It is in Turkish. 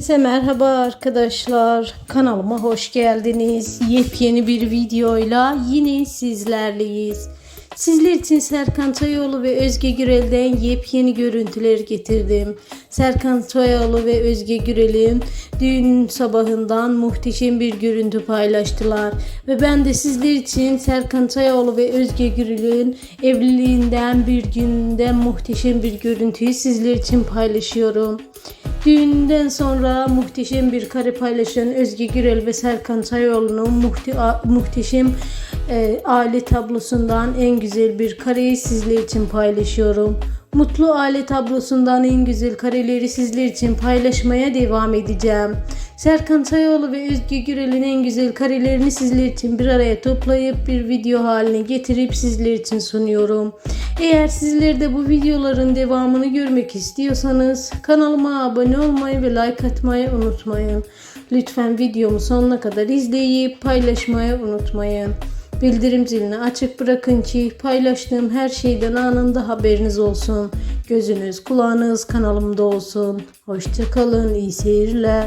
Herkese merhaba arkadaşlar. Kanalıma hoş geldiniz. Yepyeni bir videoyla yine sizlerleyiz. Sizler için Serkan Tayoğlu ve Özge Gürel'den yepyeni görüntüler getirdim. Serkan Tayoğlu ve Özge Gürel'in düğün sabahından muhteşem bir görüntü paylaştılar. Ve ben de sizler için Serkan Tayoğlu ve Özge Gürel'in evliliğinden bir günden muhteşem bir görüntüyü sizler için paylaşıyorum. Düğünden sonra muhteşem bir kare paylaşan Özge Gürel ve Serkan Tayoğlu'nun muhte- muhteşem e, aile tablosundan en güzel bir kareyi sizler için paylaşıyorum. Mutlu aile tablosundan en güzel kareleri sizler için paylaşmaya devam edeceğim. Serkan Tayoğlu ve Özge Gürel'in en güzel karelerini sizler için bir araya toplayıp bir video haline getirip sizler için sunuyorum. Eğer sizler de bu videoların devamını görmek istiyorsanız kanalıma abone olmayı ve like atmayı unutmayın. Lütfen videomu sonuna kadar izleyip paylaşmayı unutmayın. Bildirim zilini açık bırakın ki paylaştığım her şeyden anında haberiniz olsun. Gözünüz kulağınız kanalımda olsun. Hoşçakalın, iyi seyirler.